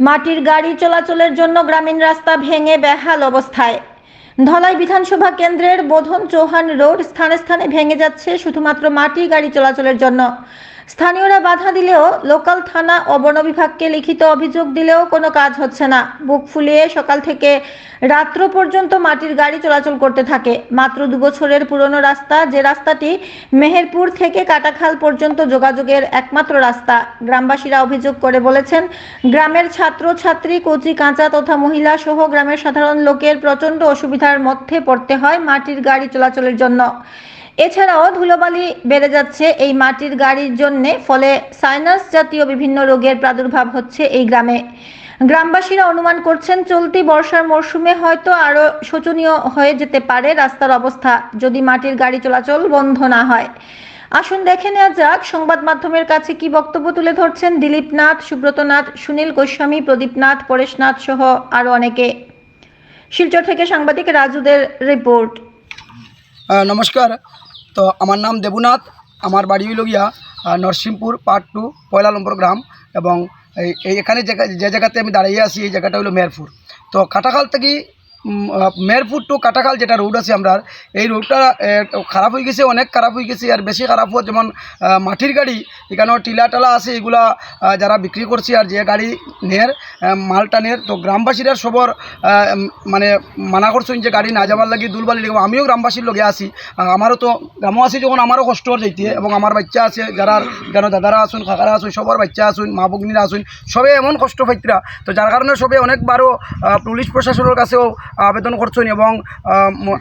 মাটির গাড়ি চলাচলের জন্য গ্রামীণ রাস্তা ভেঙে বেহাল অবস্থায়। ধলাই বিধানসভা কেন্দ্রের বোধন চৌহান রোড স্থানে স্থানে ভেঙে যাচ্ছে শুধুমাত্র মাটি গাড়ি চলাচলের জন্য। স্থানীয়রা বাধা দিলেও লোকাল থানা ও বন বিভাগকে লিখিত অভিযোগ দিলেও কোনো কাজ হচ্ছে না। বুক ফুলিয়ে সকাল থেকে রাত্র পর্যন্ত মাটির গাড়ি চলাচল করতে থাকে। মাত্র দু বছরের পুরনো রাস্তা, যে রাস্তাটি মেহেরপুর থেকে কাটাখাল পর্যন্ত যোগাযোগের একমাত্র রাস্তা। গ্রামবাসীরা অভিযোগ করে বলেছেন, গ্রামের ছাত্র, ছাত্রী, কচি, কাঁচা তথা মহিলা সহ গ্রামের সাধারণ লোকের প্রচণ্ড অসুবিধার মধ্যে পড়তে হয় মাটির গাড়ি চলাচলের জন্য। এছাড়াও ধুলোবালি বেড়ে যাচ্ছে এই মাটির গাড়ির জন্য, ফলে সাইনাস জাতীয় বিভিন্ন রোগের প্রাদুর্ভাব হচ্ছে এই গ্রামে। গ্রামবাসীরা অনুমান করছেন, চলতি বর্ষার মরশুমে হয়তো আরও শোচনীয় হয়ে যেতে পারে রাস্তার অবস্থা, যদি মাটির গাড়ি চলাচল বন্ধ না হয়। আসুন দেখে নেওয়া যাক, সংবাদ মাধ্যমের কাছে কি বক্তব্য তুলে ধরছেন দিলীপ নাথ, সুব্রত নাথ, সুনীল গোস্বামী, প্রদীপ নাথ, পরেশ নাথ সহ আরও অনেকে। শিলচর থেকে সাংবাদিক রাজুদের রিপোর্ট। নমস্কার। তো আমার নাম দেবনাথ, আমার বাড়ি হইল গিয়া নরসিংপুর পার্ট টু পয়লা নম্বর গ্রাম এবং এই এখানে যে জায়গাতে আমি দাঁড়িয়ে আছি, এই জায়গাটা হলো মেরপুর তো কাটাখাল থেকে মেরপুর টু কাটাখাল যেটা রোড আছে আমরা এই রোডটা খারাপ হয়ে গেছে, অনেক খারাপ হয়ে গেছে, আর বেশি খারাপ হওয়া যেমন মাটির গাড়ি, এখানেও টিলা টালা আছে, এগুলা যারা বিক্রি করছে আর যে গাড়ি নের মালটা নের, তো গ্রামবাসীরা সবর মানে মানা করছেন যে গাড়ি না যাবার লাগি দুলবালি লাগবে আমিও গ্রামবাসীর লগে আসি আমারও তো গ্রামও আছি যখন, আমারও কষ্ট যাইতে, এবং আমার বাচ্চা আছে, যারা কেন দাদারা আসুন কাকারা আসুন সবার বাচ্চা আসুন মা ভগ্নীরা আসুন সবে এমন কষ্ট পাইতরা, তো যার কারণে সবে অনেকবারও পুলিশ প্রশাসনের কাছেও আবেদন করছেন এবং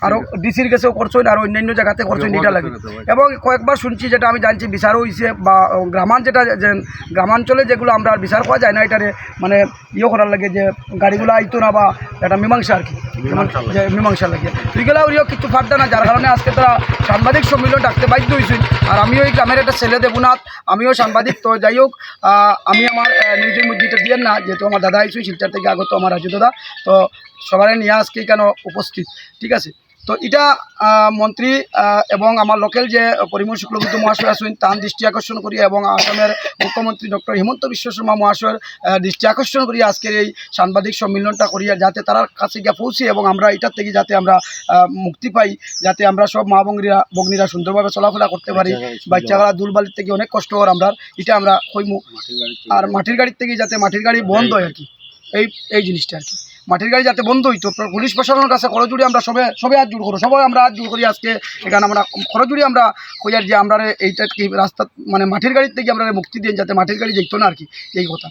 আরও ডিসির কাছেও করছেন আর অন্যান্য জায়গাতে করছেন এটা লাগে এবং কয়েকবার শুনছি যেটা আমি জানছি বিচারও হয়েছে বা আহ, গ্রামাঞ্চল যেটা যে গ্রামাঞ্চলে যেগুলো আমরা আর বিচার করা যায় না এটারে মানে ইয়ে করার লাগে যে গাড়িগুলো আইতো না বা একটা মীমাংসা আর কি। যে মীমাংসা লাগে। এগুলো ওরিও কিছু ফাটবে না যার কারণে আজকে তারা সাংবাদিক সম্মেলন ডাকতে বাধ্য হয়েছেন আর আমিও এই গ্রামের একটা ছেলে দেবনাথ আমিও সাংবাদিক তো যাই হোক আমি আমার নিউজের মধ্যে দিয়ে না যেহেতু আমার দাদা আইসুই শিলচার থেকে আগত আমার রাজু দাদা তো সবাই নিয়ে আজকে কেন উপস্থিত? ঠিক আছে? তো এটা মন্ত্রী এবং আমার লোকাল যে পরিমল শুক্লবুদ্ধ মহাশয় আছেন তার দৃষ্টি আকর্ষণ করি এবং আসামের মুখ্যমন্ত্রী ডক্টর হিমন্ত বিশ্ব শর্মা মহাশয়ের দৃষ্টি আকর্ষণ করি আজকের এই সাংবাদিক সম্মেলনটা করিয়া যাতে তার কাছে গিয়ে পৌঁছি এবং আমরা এটার থেকে যাতে আমরা মুক্তি পাই যাতে আমরা সব মা বঙ্গিরা বগ্নিরা সুন্দরভাবে চলাফেরা করতে পারি। বাচ্চারা দুলবালির থেকে অনেক কষ্ট হয় আমরা এটা আমরা হইমু আর মাটির গাড়ির থেকে যাতে মাটির গাড়ি বন্ধ হয় আর কি। এই এই জিনিসটা আর কি। মাটির গাড়ি যাতে বন্ধ হইতো পুলিশ প্রশাসনের কাছে খরচুড়ি আমরা সবে সবে হাত জোর করো সবাই আমরা হাত জোর করি আজকে। এখানে আমরা খরচুড়ি আমরা কইয়ার যে আমরা এইটা কি রাস্তা মানে মাটির গাড়ির থেকে আমরা মুক্তি দিন যাতে মাটির গাড়ি যেত না আর কি এই কথা।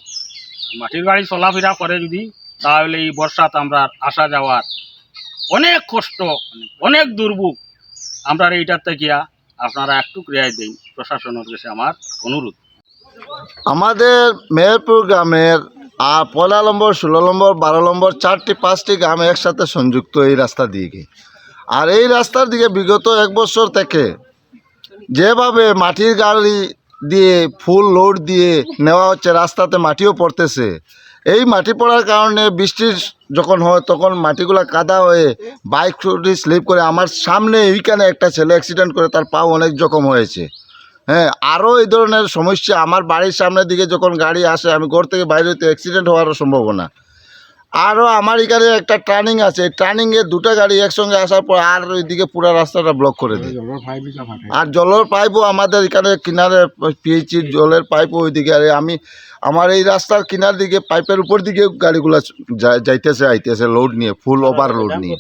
মাটির গাড়ি চলাফেরা করে যদি তাহলে এই বর্ষাতে আমরা আসা যাওয়ার অনেক কষ্ট অনেক দুর্ভোগ আমরা এইটার থেকে আপনারা একটু রেয়াই দিন প্রশাসনের কাছে আমার অনুরোধ। আমাদের মেহেরপুর গ্রামের আর পয়লা নম্বর, ষোলো নম্বর, বারো নম্বর, চারটি, পাঁচটি গ্রাম একসাথে সংযুক্ত এই রাস্তা দিকে। আর এই রাস্তার দিকে বিগত এক বছর থেকে যেভাবে মাটির গাড়ি দিয়ে, ফুল লোড দিয়ে নেওয়া হচ্ছে, রাস্তাতে মাটিও পড়তেছে। এই মাটি পড়ার কারণে বৃষ্টির যখন হয়, তখন মাটিগুলো কাদা হয়ে বাইক স্লিপ করে আমার সামনে এইখানে একটা ছেলে অ্যাক্সিডেন্ট করে তার পাও অনেক জখম হয়েছে। হ্যাঁ আরও এই ধরনের সমস্যা আমার বাড়ির সামনের দিকে যখন গাড়ি আসে আমি ঘর থেকে বাইরে হতে অ্যাক্সিডেন্ট হওয়ারও সম্ভাবনা। আরও আমার এখানে একটা টার্নিং আছে টার্নিংয়ে দুটো গাড়ি একসঙ্গে আসার পর আর ওইদিকে পুরো রাস্তাটা ব্লক করে দেয়। আর জলের পাইপও আমাদের এখানে কিনারে পিএইচির জলের পাইপও ওইদিকে আর আমি আমার এই রাস্তার কিনার দিকে পাইপের উপর দিকে গাড়িগুলো যাইতেছে আইতেছে লোড নিয়ে ফুল ওভার লোড নিয়ে।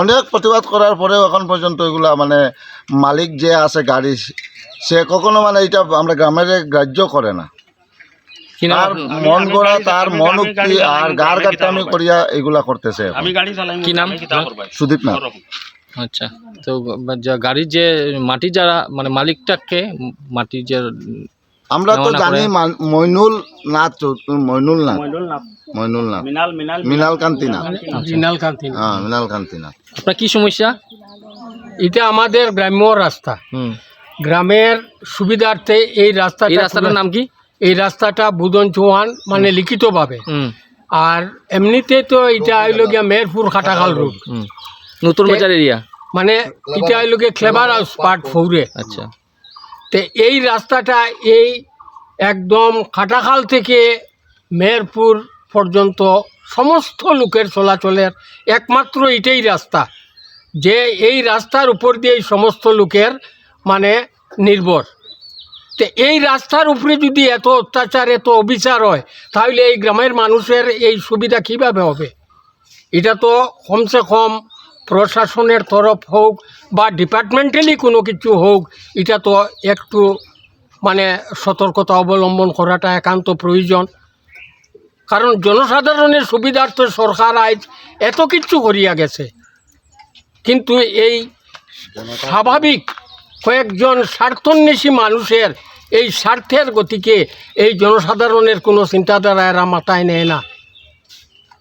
অনেক প্রতিবাদ করার পরেও এখন পর্যন্ত এগুলা মানে মালিক যে আছে গাড়ি সে কখনো মানে এটা আমরা গ্রামের গ্রাহ্য করে না। তার মন গড়া তার মন উক্তি আর গার গাটামি করিয়া এগুলা করতেছে এখন। আমি গাড়ি চালাই কি নাম? সুদীপ না আচ্ছা তো যা গাড়ির যে মাটি যারা মানে মালিকটাকে মাটি যে আমরা তো জানি মান- মইনুল নাথ মইনুল নাথ। না মইনুল নাথ। মিনাল মিনাল মৃণাল কান্তি নাথ। মৃণাল কান্তি হ্যাঁ মৃণাল কান্তি নাথ। আপনার কি সমস্যা? এটা আমাদের গ্রাম্য রাস্তা। হুম। গ্রামের সুবিধার্থে এই রাস্তা এই রাস্তাটার নাম কি? এই রাস্তাটা বুদন চৌহান মানে লিখিতভাবে। আর এমনিতে তো এটা আইল গিয়া মেহেরপুর খাটাখাল রোড নতুন বাজার এরিয়া মানে এটা আইল গিয়া ক্লেভার হাউস পার্ট ফৌরে আচ্ছা। তো এই রাস্তাটা এই একদম খাটাখাল থেকে মেহেরপুর পর্যন্ত সমস্ত লোকের চলাচলের একমাত্র এটাই রাস্তা। যে এই রাস্তার উপর দিয়েই সমস্ত লোকের মানে নির্ভর। তো এই রাস্তার উপরে যদি এত অত্যাচার, এত অবিচার হয়, তাহলে এই গ্রামের মানুষের এই সুবিধা কীভাবে হবে? এটা তো কমসে কম প্রশাসনের তরফ হোক বা ডিপার্টমেন্টালি কোনো কিছু হোক, এটা তো একটু মানে সতর্কতা অবলম্বন করাটা একান্ত প্রয়োজন। কারণ জনসাধারণের সুবিধার্থে সরকার আজ এত কিছু করিয়া গেছে। কিন্তু এই স্বাভাবিক কয়েকজন স্বার্থন্বেষী মানুষের এই স্বার্থের গতিকে এই জনসাধারণের কোনো চিন্তাধারা এরা মাথায় নেয় না।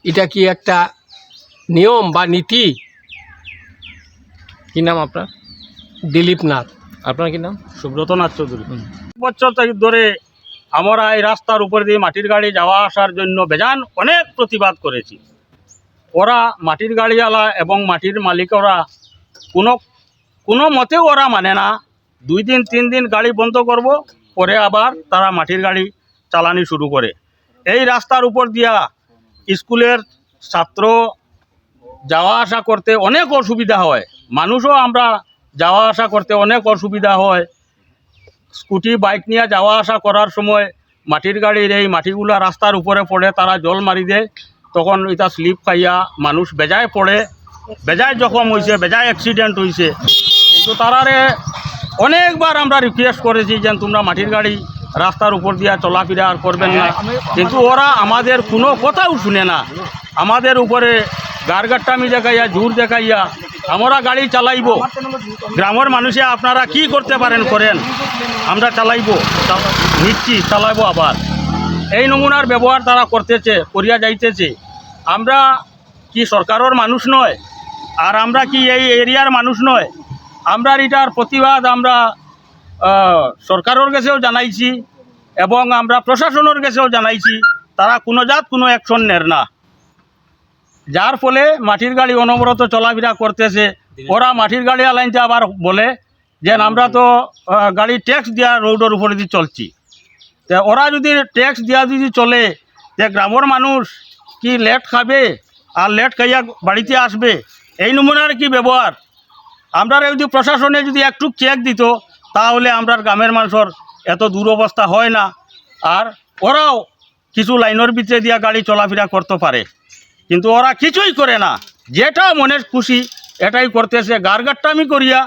এটা কি একটা নিয়ম বা নীতি? কি নাম আপনার? দিলীপ নাথ। আপনার কি নাম? সুব্রত নাথ চৌধুরী। বছর থেকে ধরে আমরা এই রাস্তার উপর দিয়ে মাটির গাড়ি যাওয়া আসার জন্য বেজান অনেক প্রতিবাদ করেছি। ওরা মাটির গাড়িওয়ালা এবং মাটির মালিকরা কোনো কোনো মতেও ওরা মানে না। দুই দিন, তিন দিন গাড়ি বন্ধ করব, পরে আবার তারা মাটির গাড়ি চালানি শুরু করে। এই রাস্তার উপর দিয়া স্কুলের ছাত্র যাওয়া আসা করতে অনেক অসুবিধা হয়। মানুষও আমরা যাওয়া আসা করতে অনেক অসুবিধা হয়। স্কুটি, বাইক নিয়ে যাওয়া আসা করার সময় মাটির গাড়ির এই মাটিগুলা রাস্তার উপরে পড়ে, তারা জল মারি দেয়, তখন এটা স্লিপ খাইয়া মানুষ বেজায় পড়ে। বেজায় জখম হয়েছে বেজায় অ্যাক্সিডেন্ট হয়েছে কিন্তু তারারে অনেকবার আমরা রিকোয়েস্ট করেছি যে তোমরা মাটির গাড়ি রাস্তার উপর দিয়া চলাফেরা আর করবেন না। কিন্তু ওরা আমাদের কোনো কথাও শুনে না। আমাদের উপরে গারগাট্টামি দেখাইয়া জোর দেখাইয়া আমরা গাড়ি চালাইব। গ্রামের মানুষে আপনারা কি করতে পারেন করেন, আমরা চালাইব চালা- নিচ্ছি চালাইব আবার। এই নমুনার ব্যবহার তারা করতেছে, করিয়া যাইতেছে। আমরা কি সরকারের মানুষ নয়? আর আমরা কি এই এরিয়ার মানুষ নয়? আমরা এটার প্রতিবাদ আমরা সরকারের কাছেও জানাইছি এবং আমরা প্রশাসনের কাছেও জানাইছি, তারা কোনো জাত, কোনো অ্যাকশন নের না। যার ফলে মাটির গাড়ি অনবরত চলাফেরা করতেছে, ওরা মাটির গাড়ি আলাইনতে আবার বলে যে, আমরা তো গাড়ি ট্যাক্স দেওয়া রোডের উপরে দিয়ে চলছি। তা ওরা যদি ট্যাক্স দেওয়া যদি চলে যে গ্রামের মানুষ কি লেট খাবে? আর লেট খাইয়া বাড়িতে আসবে? এই নমুনার কি ব্যবহার? আমরা যদি প্রশাসনে যদি একটু চেক দিত তাহলে আমরা গ্রামের মানুষের এত দুরবস্থা হয় না। আর ওরাও কিছু লাইনের ভিতরে দিয়া গাড়ি চলাফেরা করতে পারে। কিন্তু ওরা কিছুই করে না। যেটা মনের খুশি এটাই করতেছে। গারগাট্টামি করিয়া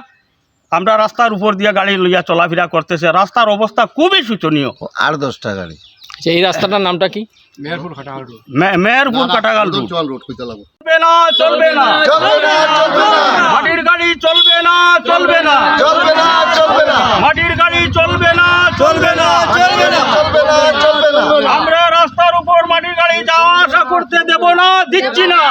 আমরা রাস্তার উপর দিয়ে গাড়ি লইয়া চলাফেরা করতেছে। রাস্তার অবস্থা খুবই শোচনীয়। আর দশটা গাড়ি। আচ্ছা এই রাস্তাটার নামটা কি? মেহেরপুর খাটাহাট রোড। মেহেরপুর কাটাগাল রোড। চলবে না চলবে না চলবে না চলবে না মাটির গাড়ি চলবে না চলবে না চলবে না চলবে না মাটির গাড়ি চলবে না চলবে না চলবে না চলবে না চলবে না আমরা রাস্তার উপর মাটির গাড়ি যাওয়া আসা করতে দেব না দিচ্ছি না।